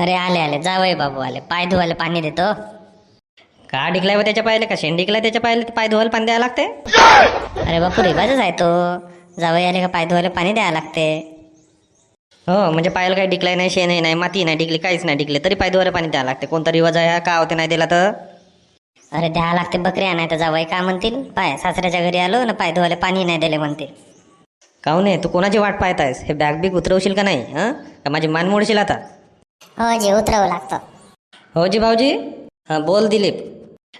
अरे आले आले. जावई बाबू आले. पाय धुवायला पाणी देतो. का डिकलाय व त्याच्या पायले? का शेण डिकलाय त्याच्या पायले? पाय धुवायला पाणी द्यायला लागते? अरे बापू रिवाजच आहे तो. जावई आले का पाय धुवायला पाणी द्यावं लागते. हो म्हणजे पायाला काही डिकलाय नाही शेणही नाही माती नाही डिकली काहीच नाही डिकले तरी पाय धुवायला पाणी द्यायला लागते. कोणता रिवाज आहे? हा? का होते नाही दिला तर? अरे द्यावं लागते बकरी नाही तर जावई का म्हणतील? पाय सासऱ्याच्या घरी आलो ना पाय धुवायला पाणी नाही दिले म्हणतील. काहून आहे? तू कोणाची वाट पाहत आहेस? हे बॅग बिग उतरवशील का नाही? हां? का माझी मान मोडशील आता? हो जी उतरावं लागतं. हो जी भाऊजी? हां बोल दिलीप.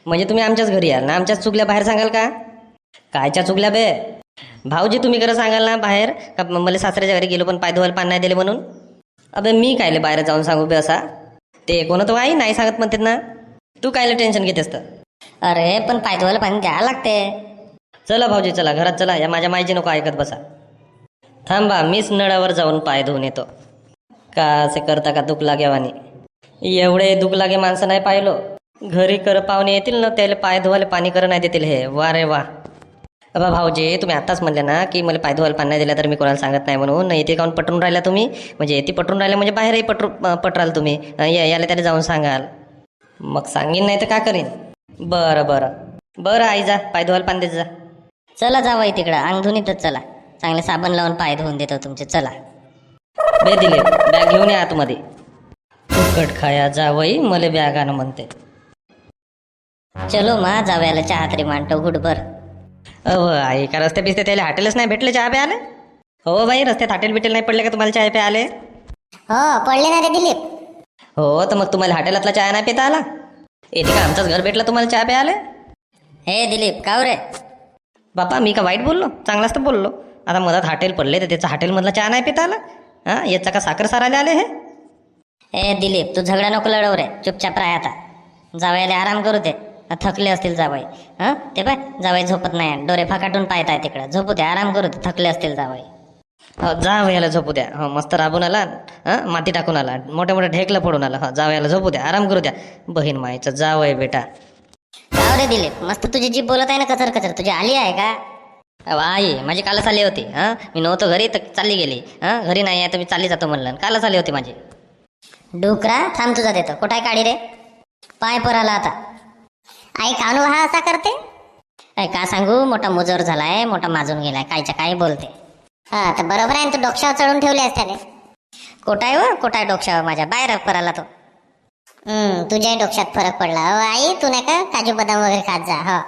म्हणजे तुम्ही आमच्याच घरी याल ना? आमच्याच चुकल्या बाहेर सांगाल का? कायच्या चुकल्या बे? भाऊजी तुम्ही खरं सांगाल ना बाहेर? का म- मला सासऱ्याच्या घरी गेलो पण पाय धुवायला पाणी नाही दिले म्हणून? अबे मी कायले बाहेर जाऊन सांगू बे असा? ते कोण तो आई नाही सांगत म्हणतात ना? तू कायले टेन्शन घेतेस तर? अरे पण पाय धुवायला पाणी द्यावं लागते. चला भाऊजी चला. घरात चला. या माझ्या माईची नको ऐकत बसा. थांबा मीच नळावर जाऊन पाय धुवून येतो. का असे करता का दुख लागेवानी एवढे दुख लागे माणसं नाही पाहिलो. घरी कर पाहुणे येतील ना त्याला पाय धुवायला पाणी कर नाही देतील हे. वा रे वा. अबा भाऊजी तुम्ही आत्ताच म्हणले ना की मला पाय धुवायला पाणी नाही दिलं तर मी कोणाला सांगत नाही म्हणून. नाही ते काऊन पटवून राहिला तुम्ही? म्हणजे येते पटवून राहिला म्हणजे बाहेरही पटरू पटराल तुम्ही. या याला त्याला जाऊन सांगाल. मग सांगेन नाही तर का करीन? बरं बरं. बरं आई जा. पाय धुवायला पाणी देत जा. चला जावई तिकडं. अंग धुनीतच चला. चांगले साबण लावून पाय धुवून देतो तुमचे. चला. बे दिले. बॅग घेऊन या आतमध्ये. फुकट खाया जावई मले बॅग आणू म्हणते. चलो मा जावयाला चहा तरी मांडतो घुटभर. अव आई का रस्ते बिस्ते त्याला हॉटेलच नाही भेटले चहा प्या आले हो बाई रस्त्यात हॉटेल बिटेल नाही पडले का तुम्हाला चहा प्या आले हो पडले ना रे दिलीप. हो तर मग तुम्हाला हॉटेलातला चहा नाही पिता आला? येते का आमचंच घर भेटलं तुम्हाला चहा प्या आले हे दिलीप काव रे? बापा मी का वाईट बोललो? चांगलाच तर बोललो. आता मधात हॉटेल पडले तर त्याचा हॉटेलमधला चहा नाही पिता आला? हां याचा का साखर सारायला आले हे? हे दिलीप तू झगडा नको लढव रे. चुपचाप राह आता. जावयाला आराम करू दे. थकले असतील जावई. हं ते पाय जावई झोपत नाही डोरे फाकाटून पाहताय तिकडं. झोपू दे आराम करू दे. थकले असतील जावई. हो जा याला झोपू द्या. हो मस्त राबून आला. हां माती टाकून आला. मोठ्या मोठ्या ढेकलं पडून आला. हो जावयाला झोपू द्या. आराम करू द्या. बहीण माईचं जावय बेटा. काव रे दिलीप. मस्त तुझी जीभ बोलत आहे ना कचर कचर तुझी आली आहे का? आई माझी कालच आली होती हां? मी नव्हतो घरी तर चालली गेली. हां? घरी नाही आहे तर मी चालली जातो म्हणलं. कालच आली होती माझी. डुकरा थांब तुझा देतो. आहे काढी रे. पाय पराला आता. आई कानू हा असा करते? काय का सांगू? मोठा मुजोर झालाय मोठा माजून गेलाय कायच्या काय बोलते. हा तर बरोबर आहे ना तू डोक्षावर चढून ठेवले असत्याने कोटाय व हो, कोटाय डोक्षावर माझ्या. बाहेर पराला तो. हम्म तुझ्याही डोक्यात फरक पडला. हो आई तू नाही का काजू बदाम वगैरे खात जा हो.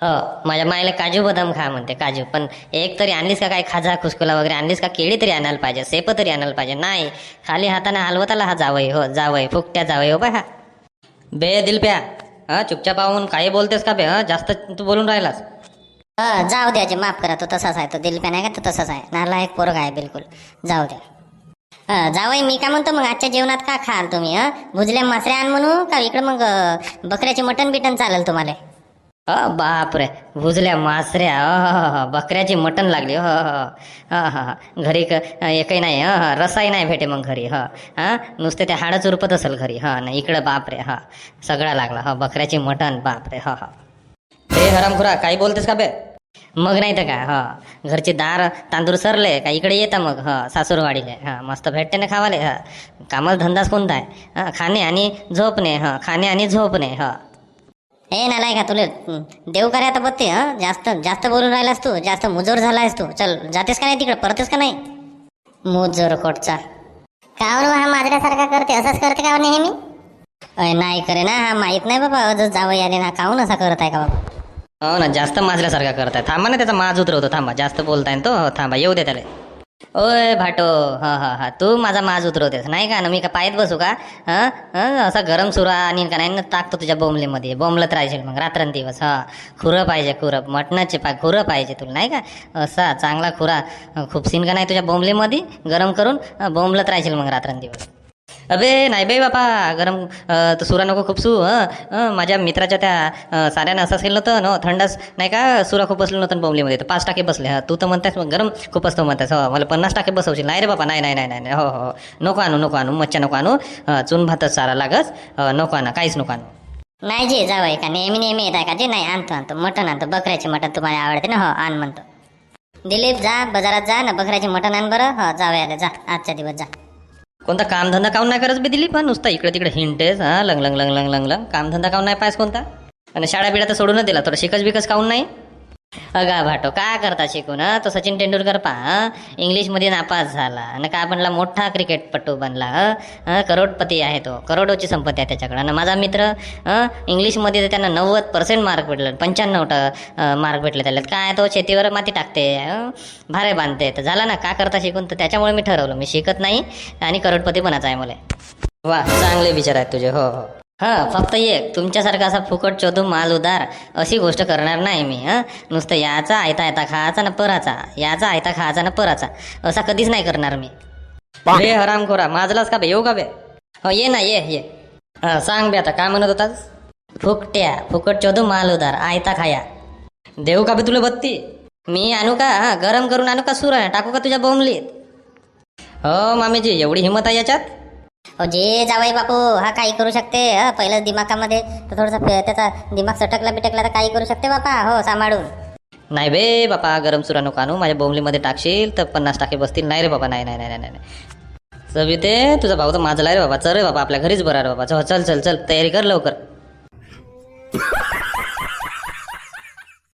हो माझ्या मायला काजू बदाम खा म्हणते काजू. पण एक तरी आणलीस का काय खाजा खुसकुला वगैरे आणलीस का? केळी तरी आणायला पाहिजे सेप तरी आणायला पाहिजे. नाही खाली हाताने हलवताला हा जावई हो जावई फुकट्या जावई हो बा हा. बे दिलप्या. हा चुपचाप आहून काही बोलतेस का बे? हा जास्त तू बोलून राहिलास. हा जाऊ द्याचे माफ करा तो तसाच आहे तो दिलप्या नाही का तो तसाच आहे. नाला एक पोरग आहे बिलकुल. जाऊ द्या हं, जावई मी काय म्हणतो मग आजच्या जेवणात का खाल तुम्ही हं? भुजल्या मासऱ्या आण म्हणू का इकडे मग बकऱ्याचे मटण बिटन चालेल तुम्हाला? अ बापरे. भुजल्या मासऱ्या. अ बकऱ्याची मटण लागली. हो हो घरी क एकही नाही. ह ह रसाही नाही भेटे मग घरी. ह हां. नुसते ते हाडच उरपत असेल घरी. हा नाही इकडं बापरे. हा सगळा लागला. हा बकऱ्याची मटण. बापरे. ह हा. हे हरामखुरा काही बोलतेस का बे? मग नाही तर काय. हा. घरचे दार तांदूळ सरले. का इकडे येता मग? हा सासूरवाडीले. हा मस्त भेटते ना खावाले. हा. कामाला धंदाच कोणता आहे? हा खाणे आणि झोपणे. हा खाणे आणि झोपणे. हा. हे नालाय का तुला देऊ देव करे आता बघते हं? जास्त जास्त बोलून राहिलास तू जास्त मुजोर झालायस तू. चल जातेस का नाही तिकडे? परतेस का नाही? मुजोर कोटचा. कावर हा माजऱ्यासारखा करते असंच करते का नेहमी अय नाही करे ना हा माहीत नाही बाबा अजून जावं याने ना काहून असा करत आहे का बाबा? हो ना जास्त माजल्यासारखा करताय. थांबा ना त्याचा माज उतरवतो थांबा जास्त बोलताय ना तो. हो, थांबा येऊ दे त्याला. ओय भाटो हा हा हा. तू माझा माज उतरवतेस नाही का? ना मी का पायत बसू का? हं, असा गरम सुरा आणि का नाही? ना टाकतो तुझ्या बोंबलीमध्ये. बोंबलत राहायचे मग रात्रंदिवस हा. खुरं पाहिजे खुरं. मटणाचे पा खुरं पाहिजे तुला नाही का? असा चांगला खुरा. खूपसीन का नाही तुझ्या बोंबलीमध्ये? गरम करून बोंबलत राहायचे मग रात्रंदिवस. अबे नाही बाई बापा गरम तर सुरा नको खूप सू माझ्या मित्राच्या त्या साऱ्यानं असं असेल नव्हतं न थंडच नाही का सुरा खूप बसलं नव्हतं बोंबलीमध्ये तर पाच टाके बसले हा तू तर म्हणतास मग गरम खूप असतो म्हणतास हो मला पन्नास टाके बसवशील नाही रे बापा नाही नाही नाही नाही हो हो नको आणू नको आणू मच्छा नको आणू चून भातच सारा लागस नको आणा काहीच नको आणू. नाही जे जावं का नेहमी नेहमी येत आहे का जे नाही आणतो आणतो मटण आणतो बकऱ्याचे मटण तुम्हाला आवडते ना हो आण म्हणतो. दिलीप जा बाजारात जा ना बकऱ्याचे मटण आण बरं हो जावं जा आजच्या दिवस जा. कोणता कामधंदा काऊन नाही करत बी दिली पण नुसता इकडे तिकडे हिंटेस हा लंग लंग लंग लंग लंग. लंग कामधंदा काऊन नाही पाहिजे कोणता? आणि शाळा बिळा तर सोडूनच दिला थोडं शिकस बिकस काऊन नाही? अगा भाटो काय करता शिकून तो सचिन तेंडुलकर पहा इंग्लिशमध्ये नापास झाला आणि काय बनला मोठा क्रिकेटपटू बनला करोडपती आहे तो करोडोची संपत्ती आहे त्याच्याकडे. आणि माझा मित्र इंग्लिशमध्ये तर त्यांना नव्वद पर्सेंट मार्क भेटले पंच्याण्णव मार्क भेटले त्याला. काय तो शेतीवर माती टाकते भारे बांधते. तर झाला ना का करता शिकून? तर त्याच्यामुळे मी ठरवलं मी शिकत नाही आणि करोडपती बनायचं आहे मला. वा चांगले विचार आहेत तुझे हो हो. हा फक्त एक. तुमच्यासारखा असा फुकट चोदू माल उदार अशी गोष्ट करणार नाही मी हं. नुसतं याचा आयता आयता खायचा ना पराचा. याचा आयता खायचा ना पराचा. असा कधीच नाही करणार मी. रे हरामखोरा माझलाच का बे? येऊ का बे? हो ये ना ये ये. हा सांग बे आता काय म्हणत होतास? फुकट्या फुकट चोदू माल उदार आयता खाया. देऊ का बे तुला बत्ती? मी आणू का? हा गरम करून आणू का सुर? टाकू का तुझ्या बोंबलीत? हो मामीजी एवढी हिंमत आहे याच्यात? हो, जे जावई बापू हा काही करू शकते पहिलं दिमागामध्ये तर थोडंसं त्याचा दिमाग सटकला बिटकला तर काही करू शकते बापा हो सांभाळून. नाही बे बापा गरम सुरा नको आणू माझ्या बोंबलीमध्ये टाकशील तर पन्नास टाके बसतील. नाही रे बाबा नाही नाही नाही नाही नाही. सविते तुझा भाऊ तर माझा रे बाबा. चल रे बाबा आपल्या घरीच बरा रे बाबा. चल चल चल तयारी कर लवकर.